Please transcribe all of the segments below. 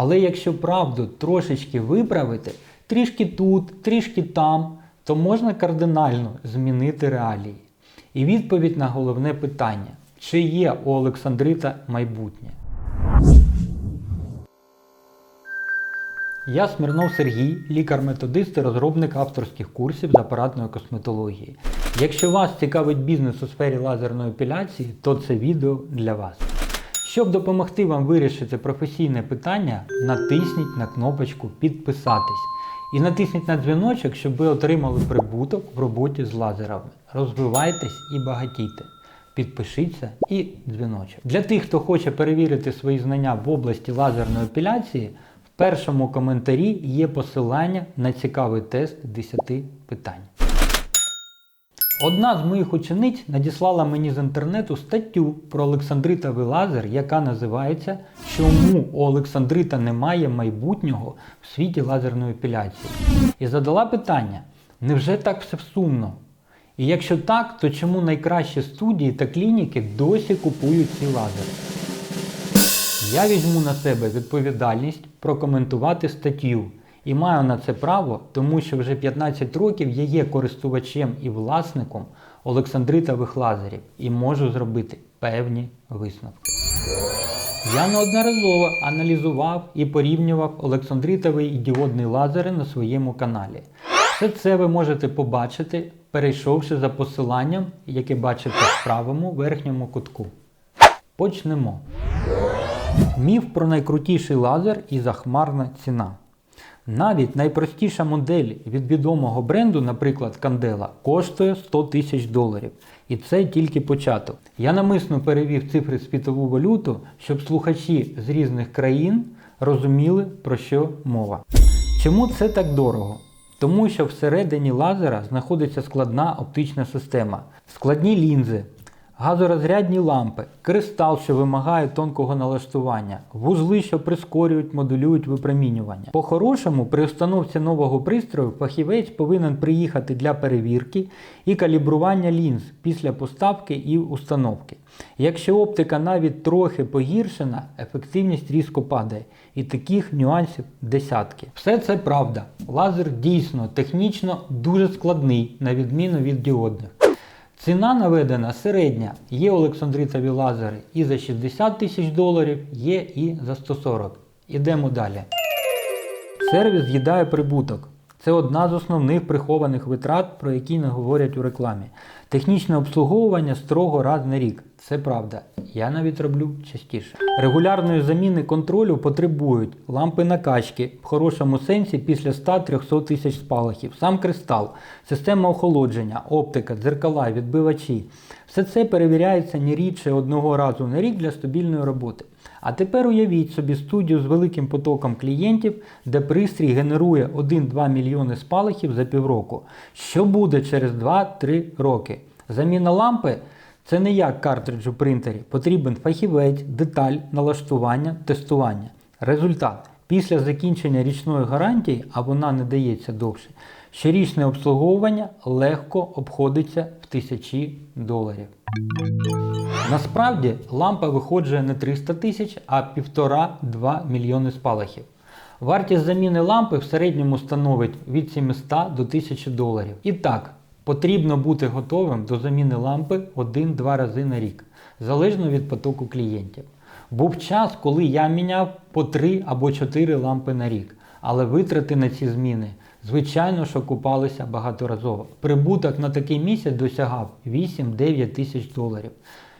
Але якщо правду трошечки виправити, трішки тут, трішки там, то можна кардинально змінити реалії. І відповідь на головне питання: чи є у Олександрита майбутнє? Я Смірнов Сергій, лікар-методист і розробник авторських курсів з апаратної косметології. Якщо вас цікавить бізнес у сфері лазерної епіляції, то це відео для вас. Щоб допомогти вам вирішити професійне питання, натисніть на кнопочку Підписатись і натисніть на дзвіночок, щоб ви отримали прибуток в роботі з лазерами. Розвивайтесь і багатійте. Підпишіться і дзвіночок. Для тих, хто хоче перевірити свої знання в області лазерної епіляції, в першому коментарі є посилання на цікавий тест 10 питань. Одна з моїх учениць надіслала мені з інтернету статтю про Олександритовий лазер, яка називається Чому у Олександрита немає майбутнього в світі лазерної епіляції? І задала питання: невже так все сумно? І якщо так, то чому найкращі студії та клініки досі купують ці лазери? Я візьму на себе відповідальність прокоментувати статтю і маю на це право, тому що вже 15 років я є користувачем і власником Олександритових лазерів і можу зробити певні висновки. Я неодноразово аналізував і порівнював Олександритовий і діодний лазери на своєму каналі. Все це ви можете побачити, перейшовши за посиланням, яке бачите в правому верхньому кутку. Почнемо. Міф про найкрутіший лазер і захмарна ціна. Навіть найпростіша модель від відомого бренду, наприклад, Candela, коштує 100 тисяч доларів. І це тільки початок. Я намисно перевів цифри в світову валюту, щоб слухачі з різних країн розуміли, про що мова. Чому це так дорого? Тому що всередині лазера знаходиться складна оптична система, складні лінзи, газорозрядні лампи, кристал, що вимагає тонкого налаштування, вузли, що прискорюють, модулюють випромінювання. По-хорошому, при установці нового пристрою фахівець повинен приїхати для перевірки і калібрування лінз після поставки і установки. Якщо оптика навіть трохи погіршена, ефективність різко падає. І таких нюансів десятки. Все це правда. Лазер дійсно технічно дуже складний, на відміну від діодних. Ціна наведена середня. Є Олександритові лазери і за 60 тисяч доларів, є і за 140. Ідемо далі. Сервіс з'їдає прибуток. Це одна з основних прихованих витрат, про які не говорять у рекламі. Технічне обслуговування строго раз на рік. Це правда. Я навіть роблю частіше. Регулярної заміни контролю потребують лампи накачки в хорошому сенсі після 100-300 тисяч спалахів, сам кристал, система охолодження, оптика, дзеркала, відбивачі. Все це перевіряється не рідше одного разу на рік для стабільної роботи. А тепер уявіть собі студію з великим потоком клієнтів, де пристрій генерує 1-2 мільйони спалахів за півроку. Що буде через 2-3 роки? Заміна лампи це не як картридж у принтері. Потрібен фахівець, деталь, налаштування, тестування. Результат. Після закінчення річної гарантії, а вона не дається довше, щорічне обслуговування легко обходиться в тисячі доларів. Насправді лампа виходжує не 300 тисяч, а 1,5-2 мільйони спалахів. Вартість заміни лампи в середньому становить від 700 до 1000 доларів. І так, потрібно бути готовим до заміни лампи 1-2 рази на рік, залежно від потоку клієнтів. Був час, коли я міняв по 3 або 4 лампи на рік, але витрати на ці зміни, звичайно, що купалися багаторазово. Прибуток на такий місяць досягав 8-9 тисяч доларів.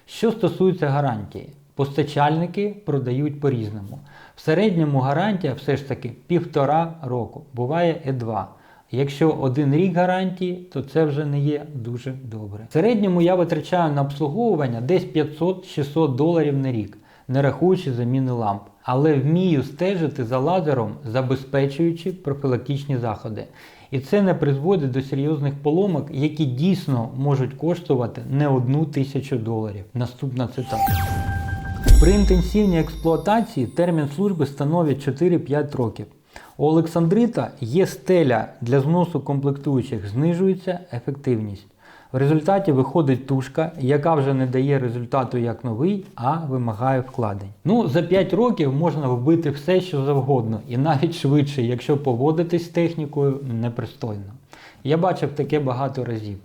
Що стосується гарантії, постачальники продають по-різному. В середньому гарантія все ж таки півтора року, буває і два. Якщо один рік гарантії, то це вже не є дуже добре. В середньому я витрачаю на обслуговування десь 500-600 доларів на рік, не рахуючи заміни ламп. Але вмію стежити за лазером, забезпечуючи профілактичні заходи. І це не призводить до серйозних поломок, які дійсно можуть коштувати не одну тисячу доларів. Наступна цитата. При інтенсивній експлуатації термін служби становить 4-5 років. У Олександрита є стеля для зносу комплектуючих, знижується ефективність. В результаті виходить тушка, яка вже не дає результату як новий, а вимагає вкладень. Ну, за 5 років можна вбити все, що завгодно, і навіть швидше, якщо поводитись з технікою непристойно. Я бачив таке багато разів.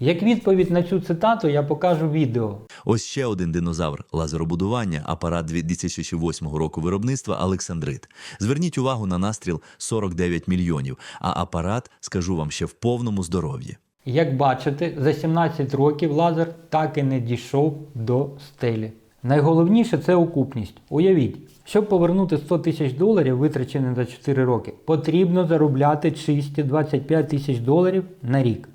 Як відповідь на цю цитату, я покажу відео. Ось ще один динозавр лазеробудування, апарат 2008 року виробництва Олександрит. Зверніть увагу на настріл 49 мільйонів, а апарат, скажу вам, ще в повному здоров'ї. Як бачите, за 17 років лазер так і не дійшов до стелі. Найголовніше це окупність. Уявіть, щоб повернути 100 тисяч доларів, витрачені за 4 роки, потрібно заробляти чисті 25 тисяч доларів на рік.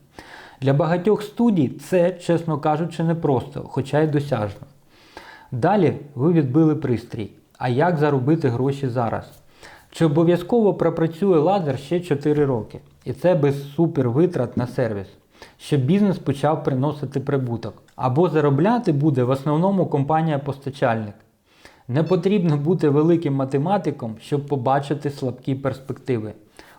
Для багатьох студій це, чесно кажучи, непросто, хоча й досяжно. Далі ви відбили пристрій. А як заробити гроші зараз? Чи обов'язково пропрацює лазер ще 4 роки? І це без супервитрат на сервіс, щоб бізнес почав приносити прибуток. Або заробляти буде в основному компанія-постачальник. Не потрібно бути великим математиком, щоб побачити слабкі перспективи.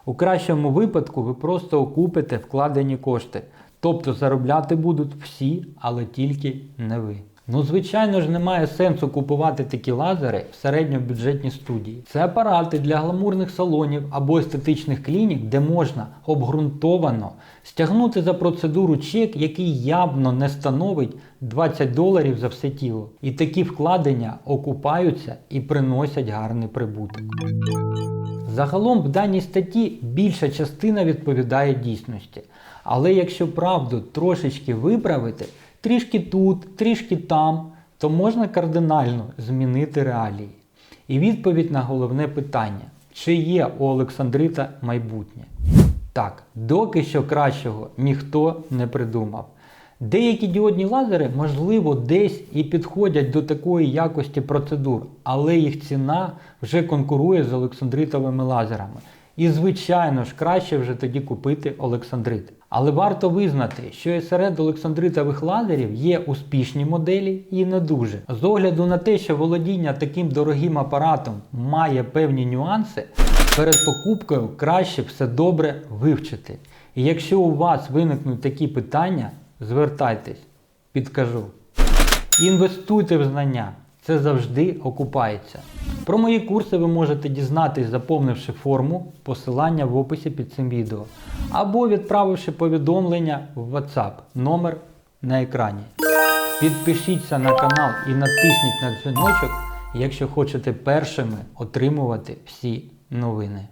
У кращому випадку ви просто окупите вкладені кошти. Тобто заробляти будуть всі, але тільки не ви. Ну, звичайно ж, немає сенсу купувати такі лазери в середньобюджетній студії. Це апарати для гламурних салонів або естетичних клінік, де можна обґрунтовано стягнути за процедуру чек, який явно не становить 20 доларів за все тіло. І такі вкладення окупаються і приносять гарний прибуток. Загалом в даній статті більша частина відповідає дійсності. Але якщо правду трошечки виправити, трішки тут, трішки там, то можна кардинально змінити реалії. І відповідь на головне питання: чи є у Олександрита майбутнє? Так, доки що кращого ніхто не придумав. Деякі діодні лазери, можливо, десь і підходять до такої якості процедур, але їх ціна вже конкурує з олександритовими лазерами. І, звичайно ж, краще вже тоді купити Олександрит. Але варто визнати, що і серед олександритових лазерів є успішні моделі і не дуже. З огляду на те, що володіння таким дорогим апаратом має певні нюанси, перед покупкою краще все добре вивчити. І якщо у вас виникнуть такі питання, звертайтесь, підкажу. Інвестуйте в знання, це завжди окупається. Про мої курси ви можете дізнатись, заповнивши форму, посилання в описі під цим відео, або відправивши повідомлення в WhatsApp, номер на екрані. Підпишіться на канал і натисніть на дзвіночок, якщо хочете першими отримувати всі новини.